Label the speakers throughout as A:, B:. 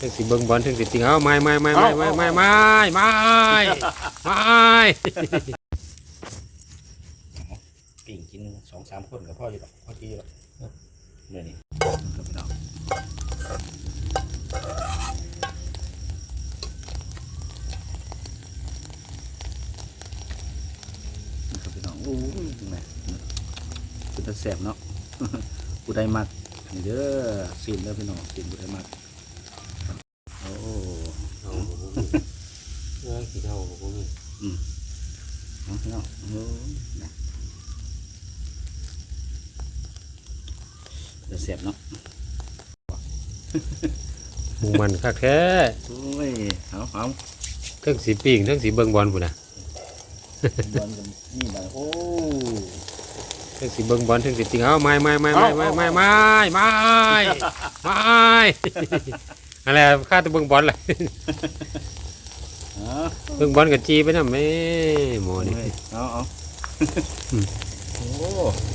A: ถึงสิเบิ่งบอลถึงสิติงเอาไม่ไม่ไม่ไม่ไม่ไม่ไม่ไม่ไม่
B: ปิ่งกินสองสามคนกับพ่ออยู่หรอกพ่อจีอยู่หรอกเมื่อนี้ครับพี่น้องนะครับพี่น้องโอ้ยยังไงเป็นตาแสบเนาะกูได้มากนี่เด้อซีนเด้อพี่น้องซีนกูได้มากโอ้
A: เอาเออขี้เท่า บ่มี
B: เอาพี่น้องโอ้ยนะเดี๋ยวเสียบเนาะ
A: หมูมันคักแท้
B: โอ้ยเอาเอา
A: ถึงสิปิ้งถึงสิเบิ่งบอลพุ่นน่ะ
B: บอลกันนี่มาโอ้
A: ถึงสิเบิ่งบอลถึงสิติงเอาไม่ไม่ไม่ไม่ไม่ไม่ไม่ไม่ไม่อะไรข้าแตัวเบิ่งบอลล่ะ
B: เอา
A: เบิ่งบอลกับจีไปนำแม่หมอนี่
B: เอาเอา
A: อืม
B: โอ้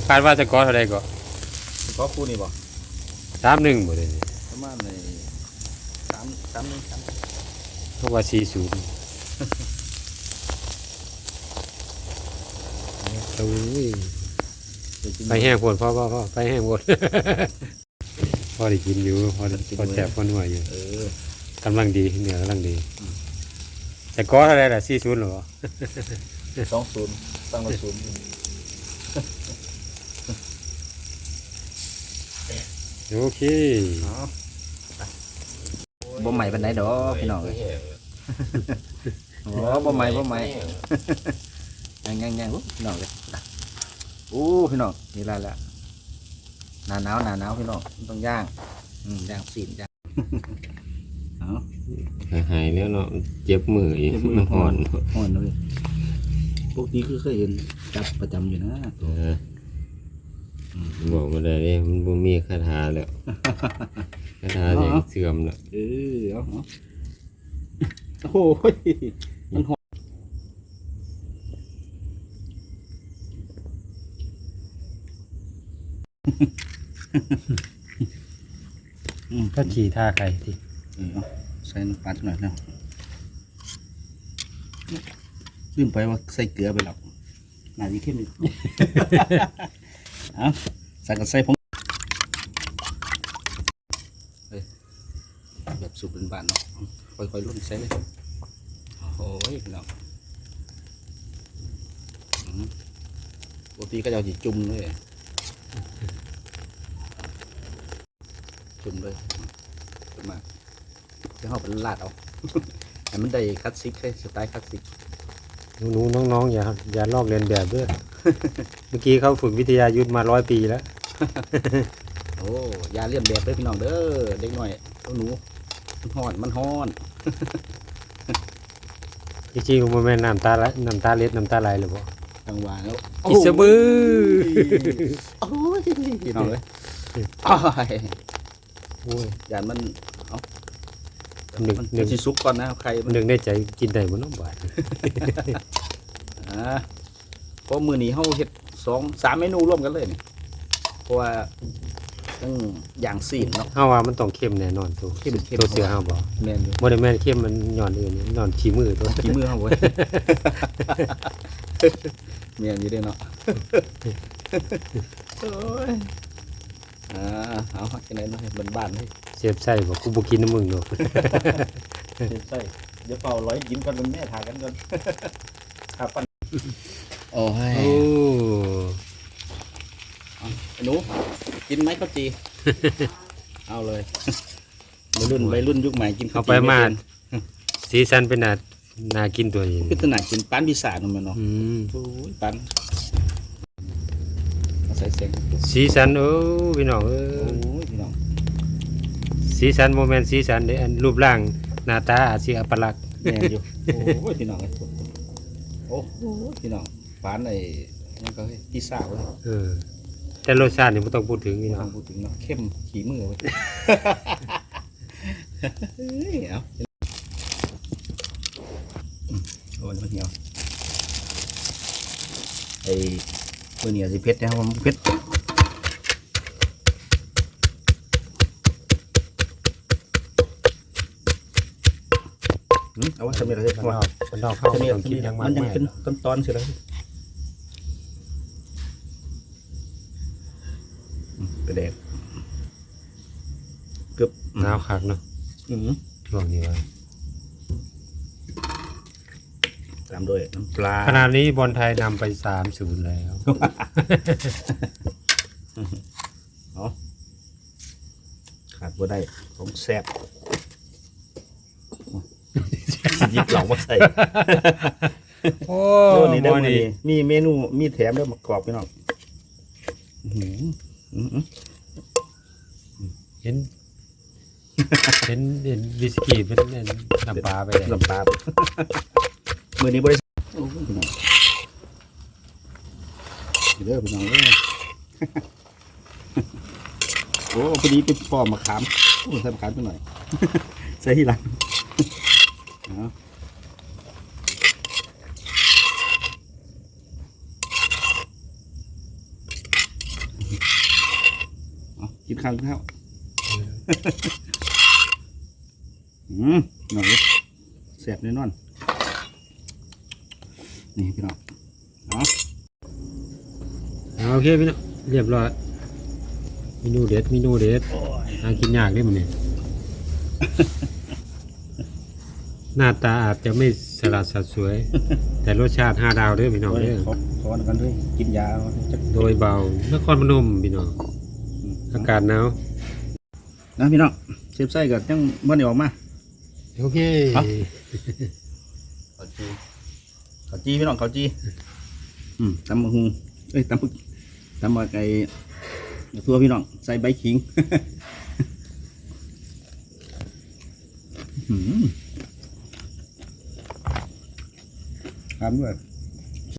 A: คาดว่าจะกอเท่าใดก็
B: เฉพาะคู่นี่บ่
A: 31บ่ได้นี่
B: ประมาณในสามสามหนึ่งสาม
A: เพราะว่า40โอ้ย
B: เดี๋ยวกิน
A: ไปแห้งโพดพ่อพ่อพ่อไปแห้งโพดพ่อได้กินอยู่พ่อได้พ่อแซ่บพ่อนัวอยู่
B: เออกำ
A: ลังดีเนื้อกำลังดี แต่ก้ออะไรล่ะสี่ศูนย์หรอ
B: สองศูนย์ตั้งไว้ศูนย์
A: โอเค
B: เอาบ่ใหม่ปานใดดอกพี่น้องเอ้ยโอ้บ่ใหม่บ่ใหม่ยังยังยังอุ๊ยพี่น้องเลยโอ้พี่น้องนี่ละละหนาหนาวหนาหนาวพี่น้องต้องย่างอืมย่างสีนย่าง เอา
A: หายแล้วเนาะเจ็บมืออีกมันห่อน
B: ห่อนเลยพวกนี้คือเคยเห็นจับประจำอยู่นะ
A: เออบอกมาได้เลยมันบ่มีคาถาแล้วคาถาอย่างเสื่อมแล้ว
B: เออเอาเอาโอ้ยมันหอนอืม
A: ก็ขี่ท่าใครที่
B: เออเอา ใส่น้ำปลาสักหน่อยนะลืมไปว่าใส่เกลือไปหรอกน่าจะเข้มอยู่เอาใส่กับใส่ผงเฮ้ยแบบสูบเป็นบานเนาะค่อยๆลุ่นใส่เลยโอ้ยพี่น้องอืมปกติก็จะเอาจีจุ่มเลยจุ่มเลยจุ่มมา จะเอาเป็นลาดเอาให้มันได้คลาสสิกเลยสไตล์คลาสสิก
A: หนูๆน้องๆอย่าอย่าลอกเลียนแบบด้วย เมื่อกี้เขาฝึกวิทยายุทธมาร้อยปีแล้ว
B: โอ้อยาเลียนแบบเด้อพี่น้องเด้อเด็กหน่อยเอาหนูมันฮ้อนมันฮ้อน
A: จริงๆมันแม่นน้ำตาไหลน้ำตาเล็ดน้ำตาไหลหรือเปล่า
B: จังหวะแล้ว
A: อิสบือ
B: โอ้ยพี่น้องเลยอ้าย
A: โอ้ย
B: ยานมันเอา
A: หนึ่ง
B: มัน
A: หนึ่ง
B: สิสุกก่อนนะใครมัน
A: นึกในใจกินได้บ่เน้องบาด
B: อ่าเพราะมือนี้เฮาเฮ็ดสองสามเมนูร่วมกันเลยนี่เพราะว่าต้องอย่างซีนเนาะ
A: เฮาว่ามันต้องเข้มแน่นอนตัว
B: เข้มเข้ม
A: ตัวเสือเฮาบ่
B: แม่นอยู่
A: บ่ได้แม่นเข้มมันย้อนอื่นย้อนขี้มือตัว
B: กี่มือเฮาเว้ยแม่นอยู่เด้เนาะโอ้ย อ่าเอาจังได๋เนาะให้บ้านๆให้
A: เสียบใส่บ่กูบ่กินน้ำมึงดอก
B: ใช่เดี๋ยวเป่าร้อยกินกันเป็นแม่ทากันก่อนครับปันโอ้ย
A: โอ้
B: ไอ้หนูกินไหมข้าวจี เอาเลยวัยรุ่นวัยรุ่นยุคใหม่กินข้า
A: เอา
B: วจี
A: ไปมา
B: ม่
A: ดสีสันเป็นน่าน่ากินตัวนี้
B: เป็นขนาดกินปานพิศาจนั่นแมันเนาะ
A: อืม
B: โอ้ยปันเอา ใส่เสียง
A: สีสันโอ้พี่น้องเอ้
B: โอ้
A: ย
B: ยพี่น้อง
A: สีสันโมเมนต์สีสันเด้อันรูปร่างหน้าตาอาจสิอัปลักษณ์
B: แม่นอยู่โอ้ยพี่น้องเอ้ยโอ้โหพี่น้องปานไอ้นี่ก็เฮ้ยพิซซ่าเว้ย
A: เออแต่รสชาตินี่บ่ต้องพูดถึงพี่
B: ไม่
A: น้
B: ต้
A: อ
B: องงพูดถึงเนาะเข้มขี่มือเว้ยเฮ้ยเอา เบอร์นี่ยสิเพชรนะครับผมเพชรเอาว่าสำเร็จแล้วใช่
A: ไหม
B: สำเร็สำเร็จ
A: มั
B: นยังเป็นต้นตอนเสียแล้วกระเด็กเกือบ
A: หนาวขาดเนาะช่วงนี้เลย
B: ตามด้วยน้ำปลา
A: ขณะนี้บอลไทยนำไปสามศูนย์แล้ว
B: ขาดบ่ได้ของแซ่บหยิบเหล่ามาใส่
A: โอ้
B: โน่นนี่เด้อ
A: หม้อ
B: มื้อ
A: นี่
B: นี้มีเมนูมีแถมเด้อมากรอบพี่น้องอื้อหืออื้อหือ
A: เห็น เห็นเห็นวิสกี้เป็นเป็นน้ำปลาไปเลย
B: ลำปลา มือนี้บ่ได้โอ้พี่น้องเด้อพี่น้องเด้อโอ้พอดีไปปอกมะขามโอ้ใส่มะขามไปหน่อยใส่ที่หลังกินข้าวกินข้าวอืมหน่อยแสบแน่นอน นี่พี่น้องเอา
A: เอาโอเคพี่น้องเรียบร้อยเมนูเด็ดเมนูเด็ด
B: โอ้ย
A: หากินยากเด้มันนี่หน้าตาอาจจะไม่สลัดสัดสวย แต่รสชาติห้าดาวเด้อพี่น้อง
B: โอ้ย
A: เด้อ
B: ขอขอกันด้วยกินยาจะ
A: โดยเบานครพนมพี่น้องอากาศหนาว
B: นะพี่น้องเซฟไส้กับยังบ่ได้ออกมา
A: โอเค
B: ครับ ข้าวจีข้าวจีพี่น้องข้าวจีอืมตำมะฮุงเอ้ยตำปึกตำมะไก่ทั่วพี่น้องใส่ใบขิงอืมทำด้วย